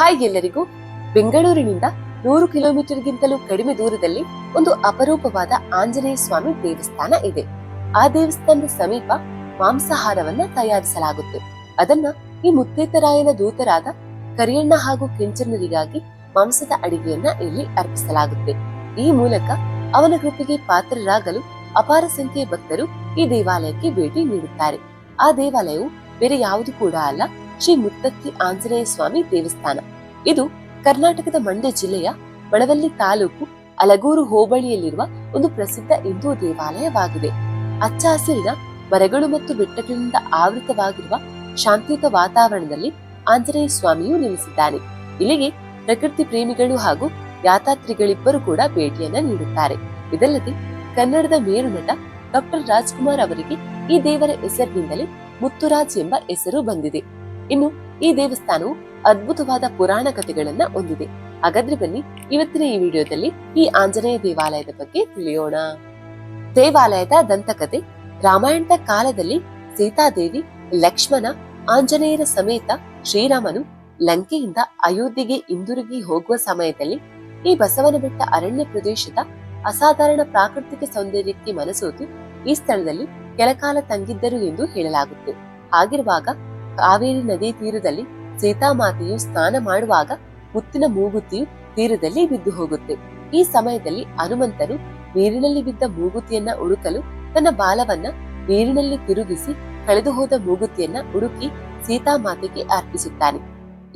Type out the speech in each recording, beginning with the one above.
Hi ಎಲ್ಲರಿಗೂ ಬೆಂಗಳೂರಿನಿಂದ ನೂರು ಕಿಲೋಮೀಟರ್ಗಿಂತಲೂ ಕಡಿಮೆ ದೂರದಲ್ಲಿ ಒಂದು ಅಪರೂಪವಾದ ಆಂಜನೇಯ ಸ್ವಾಮಿ ದೇವಸ್ಥಾನ ಇದೆ. ಆ ದೇವಸ್ಥಾನದ ಸಮೀಪ ಮಾಂಸಾಹಾರವನ್ನ ತಯಾರಿಸಲಾಗುತ್ತೆ. ಅದನ್ನ ಈ ಮುತ್ತೇತರಾಯನ ದೂತರಾದ ಕರಿಯಣ್ಣ ಹಾಗೂ ಕೆಂಚನರಿಗಾಗಿ ಮಾಂಸದ ಅಡಿಗೆಯನ್ನ ಇಲ್ಲಿ ಅರ್ಪಿಸಲಾಗುತ್ತೆ. ಈ ಮೂಲಕ ಅವನ ಕೃಪೆಗೆ ಪಾತ್ರರಾಗಲು ಅಪಾರ ಸಂಖ್ಯೆಯ ಭಕ್ತರು ಈ ದೇವಾಲಯಕ್ಕೆ ಭೇಟಿ ನೀಡುತ್ತಾರೆ. ಆ ದೇವಾಲಯವು ಬೇರೆ ಯಾವುದು ಕೂಡ ಅಲ್ಲ ಶ್ರೀ ಮುತ್ತತ್ತಿ ಆಂಜನೇಯ ಸ್ವಾಮಿ ದೇವಸ್ಥಾನ. ಇದು ಕರ್ನಾಟಕದ ಮಂಡ್ಯ ಜಿಲ್ಲೆಯ ಮಳವಳ್ಳಿ ತಾಲೂಕು ಅಲಗೂರು ಹೋಬಳಿಯಲ್ಲಿರುವ ಒಂದು ಪ್ರಸಿದ್ಧ ಹಿಂದೂ ದೇವಾಲಯವಾಗಿದೆ. ಹಚ್ಚ ಹಸಿರಿನ ಮರಗಳು ಮತ್ತು ಬೆಟ್ಟಗಳಿಂದ ಆವೃತವಾಗಿರುವ ಶಾಂತಿಯುತ ವಾತಾವರಣದಲ್ಲಿ ಆಂಜನೇಯ ಸ್ವಾಮಿಯು ನೆಲೆಸಿದ್ದಾನೆ. ಇಲ್ಲಿಗೆ ಪ್ರಕೃತಿ ಪ್ರೇಮಿಗಳು ಹಾಗೂ ಯಾತಾತ್ರಿಗಳಿಬ್ಬರು ಕೂಡ ಭೇಟಿಯನ್ನ ನೀಡುತ್ತಾರೆ. ಇದಲ್ಲದೆ ಕನ್ನಡದ ಮೇರು ನಟ ಡಾಕ್ಟರ್ ರಾಜ್ಕುಮಾರ್ ಅವರಿಗೆ ಈ ದೇವರ ಹೆಸರಿನಿಂದಲೇ ಮುತ್ತುರಾಜ್ ಎಂಬ ಹೆಸರು ಬಂದಿದೆ. ಇನ್ನು ಈ ದೇವಸ್ಥಾನವು ಅದ್ಭುತವಾದ ಪುರಾಣ ಕಥೆಗಳನ್ನ ಹೊಂದಿದೆ. ಹಾಗಾದ್ರೆ ಬನ್ನಿ, ಇವತ್ತಿನ ಈ ವಿಡಿಯೋದಲ್ಲಿ ಈ ಆಂಜನೇಯ ದೇವಾಲಯದ ಬಗ್ಗೆ ತಿಳಿಯೋಣ. ದೇವಾಲಯದ ದಂತಕತೆ ರಾಮಾಯಣದ ಕಾಲದಲ್ಲಿ ಸೀತಾದೇವಿ, ಲಕ್ಷ್ಮಣ, ಆಂಜನೇಯರ ಸಮೇತ ಶ್ರೀರಾಮನು ಲಂಕೆಯಿಂದ ಅಯೋಧ್ಯೆಗೆ ಹಿಂದಿರುಗಿ ಹೋಗುವ ಸಮಯದಲ್ಲಿ ಈ ಬಸವನ ಬೆಟ್ಟ ಅರಣ್ಯ ಪ್ರದೇಶದ ಅಸಾಧಾರಣ ಪ್ರಾಕೃತಿಕ ಸೌಂದರ್ಯಕ್ಕೆ ಮನಸೋತು ಈ ಸ್ಥಳದಲ್ಲಿ ಕೆಲಕಾಲ ತಂಗಿದ್ದರು ಎಂದು ಹೇಳಲಾಗುತ್ತೆ. ಹಾಗಿರುವಾಗ ಕಾವೇರಿ ನದಿ ತೀರದಲ್ಲಿ ಸೀತಾಮಾತೆಯು ಸ್ನಾನ ಮಾಡುವಾಗ ಮುತ್ತಿನ ಮೂಗುತಿಯು ತೀರದಲ್ಲಿ ಬಿದ್ದು ಹೋಗುತ್ತೆ. ಈ ಸಮಯದಲ್ಲಿ ಹನುಮಂತನು ನೀರಿನಲ್ಲಿ ಬಿದ್ದ ಮೂಗುತಿಯನ್ನ ಹುಡುಕಲು ತನ್ನ ಬಾಲವನ್ನ ನೀರಿನಲ್ಲಿ ತಿರುಗಿಸಿ ಕಳೆದು ಹೋದ ಮೂಗುತಿಯನ್ನ ಹುಡುಕಿ ಸೀತಾಮಾತೆಗೆ ಅರ್ಪಿಸುತ್ತಾನೆ.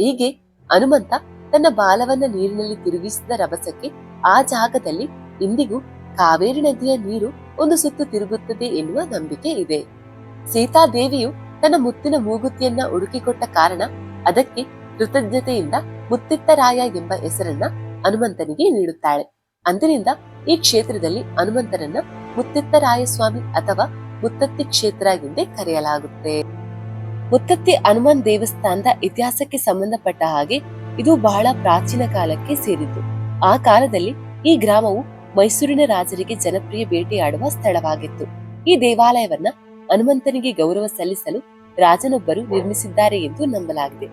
ಹೀಗೆ ಹನುಮಂತ ತನ್ನ ಬಾಲವನ್ನ ನೀರಿನಲ್ಲಿ ತಿರುಗಿಸಿದ ರಭಸಕ್ಕೆ ಆ ಜಾಗದಲ್ಲಿ ಇಂದಿಗೂ ಕಾವೇರಿ ನದಿಯ ನೀರು ಒಂದು ಸುತ್ತು ತಿರುಗುತ್ತದೆ ಎನ್ನುವ ನಂಬಿಕೆ ಇದೆ. ಸೀತಾದೇವಿಯು ತನ್ನ ಮುತ್ತಿನ ಮೂಗುತಿಯನ್ನ ಹುಡುಕಿಕೊಟ್ಟ ಕಾರಣ ಅದಕ್ಕೆ ಕೃತಜ್ಞತೆಯಿಂದ ಮುತ್ತಿತ್ತರಾಯ ಎಂಬ ಹೆಸರನ್ನ ಹನುಮಂತನಿಗೆ ನೀಡುತ್ತಾಳೆ. ಅಂದಿನಿಂದ ಈ ಕ್ಷೇತ್ರದಲ್ಲಿ ಹನುಮಂತನನ್ನ ಮುತ್ತಿತ್ತರಾಯ ಸ್ವಾಮಿ ಅಥವಾ ಮುತ್ತತ್ತಿ ಕ್ಷೇತ್ರ ಎಂದೇ ಕರೆಯಲಾಗುತ್ತೆ. ಮುತ್ತತ್ತಿ ಹನುಮಾನ್ ದೇವಸ್ಥಾನದ ಇತಿಹಾಸಕ್ಕೆ ಸಂಬಂಧಪಟ್ಟ ಹಾಗೆ ಇದು ಬಹಳ ಪ್ರಾಚೀನ ಕಾಲಕ್ಕೆ ಸೇರಿದ್ದು. ಆ ಕಾಲದಲ್ಲಿ ಈ ಗ್ರಾಮವು ಮೈಸೂರಿನ ರಾಜರಿಗೆ ಜನಪ್ರಿಯ ಭೇಟಿಯಾಡುವ ಸ್ಥಳವಾಗಿತ್ತು. ಈ ದೇವಾಲಯವನ್ನ ಹನುಮಂತನಿಗೆ ಗೌರವ ಸಲ್ಲಿಸಲು ರಾಜನೊಬ್ಬರು ನಿರ್ಮಿಸಿದ್ದಾರೆ ಎಂದು ನಂಬಲಾಗಿದೆ.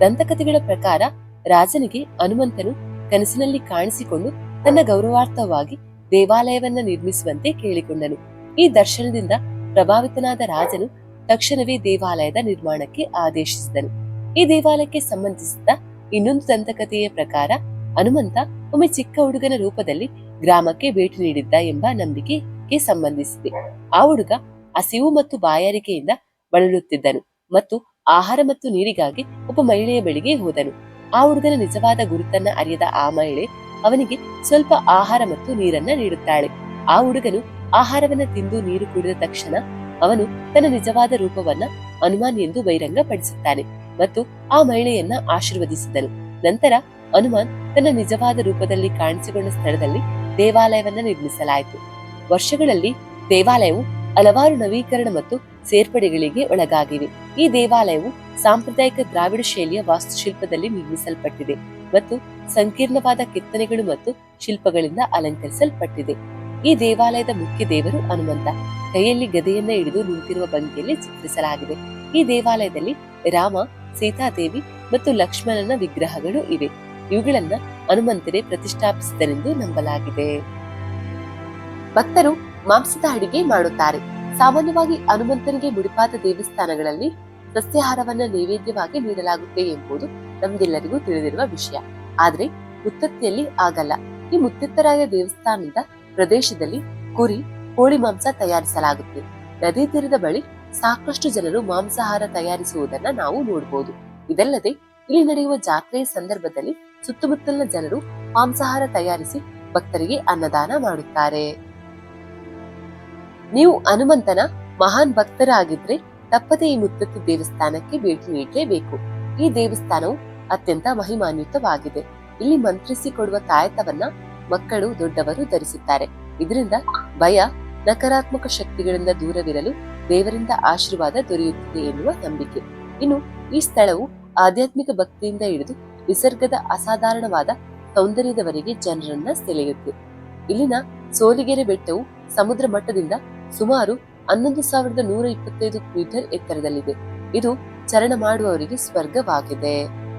ದಂತಕಥೆಗಳ ಪ್ರಕಾರ ರಾಜನಿಗೆ ಹನುಮಂತನು ಕನಸಿನಲ್ಲಿ ಕಾಣಿಸಿಕೊಂಡು ತನ್ನ ಗೌರವಾರ್ಥವಾಗಿ ದೇವಾಲಯವನ್ನ ನಿರ್ಮಿಸುವಂತೆ ಕೇಳಿಕೊಂಡನು. ಈ ದರ್ಶನದಿಂದ ಪ್ರಭಾವಿತನಾದ ರಾಜನು ತಕ್ಷಣವೇ ದೇವಾಲಯದ ನಿರ್ಮಾಣಕ್ಕೆ ಆದೇಶಿಸಿದನು. ಈ ದೇವಾಲಯಕ್ಕೆ ಸಂಬಂಧಿಸಿದ ಇನ್ನೊಂದು ದಂತಕಥೆಯ ಪ್ರಕಾರ ಹನುಮಂತ ಒಮ್ಮೆ ಚಿಕ್ಕ ಹುಡುಗನ ರೂಪದಲ್ಲಿ ಗ್ರಾಮಕ್ಕೆ ಭೇಟಿ ನೀಡಿದ್ದ ಎಂಬ ನಂಬಿಕೆಗೆ ಸಂಬಂಧಿಸಿದೆ. ಆ ಹುಡುಗ ಹಸಿವು ಮತ್ತು ಬಾಯಾರಿಕೆಯಿಂದ ಬಳಲುತ್ತಿದ್ದನು ಮತ್ತು ಆಹಾರ ಮತ್ತು ನೀರಿಗಾಗಿ ಒಬ್ಬ ಮಹಿಳೆಯ ಬಳಿಗೆ ಹೋದನು. ಆ ಹುಡುಗನ ನಿಜವಾದ ಗುರುತನ್ನ ಅರಿಯದ ಆ ಮಹಿಳೆ ಅವನಿಗೆ ಸ್ವಲ್ಪ ಆಹಾರ ಮತ್ತು ನೀರನ್ನ ನೀಡುತ್ತಾಳೆ. ಆ ಹುಡುಗನು ಆಹಾರವನ್ನ ತಿಂದು ನೀರು ಕುಡಿದ ತಕ್ಷಣ ಅವನು ತನ್ನ ನಿಜವಾದ ರೂಪವನ್ನ ಹನುಮಾನ್ ಎಂದು ಬಹಿರಂಗ ಪಡಿಸುತ್ತಾನೆ ಮತ್ತು ಆ ಮಹಿಳೆಯನ್ನ ಆಶೀರ್ವದಿಸಿದನು. ನಂತರ ಹನುಮಾನ್ ತನ್ನ ನಿಜವಾದ ರೂಪದಲ್ಲಿ ಕಾಣಿಸಿಕೊಂಡ ಸ್ಥಳದಲ್ಲಿ ದೇವಾಲಯವನ್ನ ನಿರ್ಮಿಸಲಾಯಿತು. ವರ್ಷಗಳಲ್ಲಿ ದೇವಾಲಯವು ಹಲವಾರು ನವೀಕರಣ ಮತ್ತು ಸೇರ್ಪಡೆಗಳಿಗೆ ಒಳಗಾಗಿವೆ. ಈ ದೇವಾಲಯವು ಸಾಂಪ್ರದಾಯಿಕ ದ್ರಾವಿಡ ಶೈಲಿಯ ವಾಸ್ತುಶಿಲ್ಪದಲ್ಲಿ ನಿರ್ಮಿಸಲ್ಪಟ್ಟಿದೆ ಮತ್ತು ಸಂಕೀರ್ಣವಾದ ಕೆತ್ತನೆಗಳು ಮತ್ತು ಶಿಲ್ಪಗಳಿಂದ ಅಲಂಕರಿಸಲ್ಪಟ್ಟಿದೆ. ಈ ದೇವಾಲಯದ ಮುಖ್ಯ ದೇವರು ಹನುಮಂತ. ಕೈಯಲ್ಲಿ ಗದೆಯನ್ನ ಹಿಡಿದು ನಿಂತಿರುವ ಭಂಗಿಯಲ್ಲಿ ಚಿತ್ರಿಸಲಾಗಿದೆ. ಈ ದೇವಾಲಯದಲ್ಲಿ ರಾಮ, ಸೀತಾದೇವಿ ಮತ್ತು ಲಕ್ಷ್ಮಣನ ವಿಗ್ರಹಗಳು ಇವೆ. ಇವುಗಳನ್ನ ಹನುಮಂತನೇ ಪ್ರತಿಷ್ಠಾಪಿಸಿದರೆಂದು ನಂಬಲಾಗಿದೆ. ಭಕ್ತರು ಮಾಂಸದ ಅಡಿಗೆ ಮಾಡುತ್ತಾರೆ. ಸಾಮಾನ್ಯವಾಗಿ ಹನುಮಂತನಿಗೆ ಮುಡಿಪಾದ ದೇವಸ್ಥಾನಗಳಲ್ಲಿ ಸಸ್ಯಾಹಾರವನ್ನ ನೈವೇದ್ಯವಾಗಿ ನೀಡಲಾಗುತ್ತೆ ಎಂಬುದು ನಮ್ಗೆಲ್ಲರಿಗೂ ತಿಳಿದಿರುವ ವಿಷಯ. ಆದ್ರೆ ಮುತ್ತತ್ತಿಯಲ್ಲಿ ಆಗಲ್ಲ. ಈ ಮುತ್ತತ್ತರಾಯ ದೇವಸ್ಥಾನದ ಪ್ರದೇಶದಲ್ಲಿ ಕುರಿ, ಕೋಳಿ ಮಾಂಸ ತಯಾರಿಸಲಾಗುತ್ತೆ. ನದಿ ತೀರದ ಬಳಿ ಸಾಕಷ್ಟು ಜನರು ಮಾಂಸಾಹಾರ ತಯಾರಿಸುವುದನ್ನ ನಾವು ನೋಡಬಹುದು ಇದಲ್ಲದೆ ಇಲ್ಲಿ ನಡೆಯುವ ಜಾತ್ರೆಯ ಸಂದರ್ಭದಲ್ಲಿ ಸುತ್ತಮುತ್ತಲಿನ ಜನರು ಮಾಂಸಾಹಾರ ತಯಾರಿಸಿ ಭಕ್ತರಿಗೆ ಅನ್ನದಾನ ಮಾಡುತ್ತಾರೆ. ನೀವು ಹನುಮಂತನ ಮಹಾನ್ ಭಕ್ತರಾಗಿದ್ರೆ ತಪ್ಪದೆ ಈ ಮುತ್ತತ್ತಿ ದೇವಸ್ಥಾನಕ್ಕೆ ಭೇಟಿ ನೀಡಲೇಬೇಕು. ಈ ದೇವಸ್ಥಾನವು ಅತ್ಯಂತ ಮಹಿಮಾನ್ವಿತವಾಗಿದೆ. ಇಲ್ಲಿ ಮಂತ್ರಿಸಿ ಕೊಡುವ ತಾಯತವನ್ನ ಮಕ್ಕಳು, ದೊಡ್ಡವರು ಧರಿಸುತ್ತಾರೆ. ಇದರಿಂದ ಭಯ, ನಕಾರಾತ್ಮಕ ಶಕ್ತಿಗಳಿಂದ ದೂರವಿರಲು ದೇವರಿಂದ ಆಶೀರ್ವಾದ ದೊರೆಯುತ್ತದೆ ಎನ್ನುವ ನಂಬಿಕೆ. ಇನ್ನು ಈ ಸ್ಥಳವು ಆಧ್ಯಾತ್ಮಿಕ ಭಕ್ತಿಯಿಂದ ಹಿಡಿದು ನಿಸರ್ಗದ ಅಸಾಧಾರಣವಾದ ಸೌಂದರ್ಯದವರೆಗೆ ಜನರನ್ನ ಸೆಳೆಯುತ್ತೆ. ಇಲ್ಲಿನ ಸೋಲಿಗೆರೆ ಬೆಟ್ಟವು ಸಮುದ್ರ ಮಟ್ಟದಿಂದ ಸುಮಾರು ಹನ್ನೊಂದು ಸಾವಿರದ ನೂರ ಇಪ್ಪತ್ತೈದು ಮೀಟರ್ ಎತ್ತರದಲ್ಲಿದೆ. ಇದು ಚರಣ ಮಾಡುವವರಿಗೆ ಸ್ವರ್ಗವಾಗಿದೆ.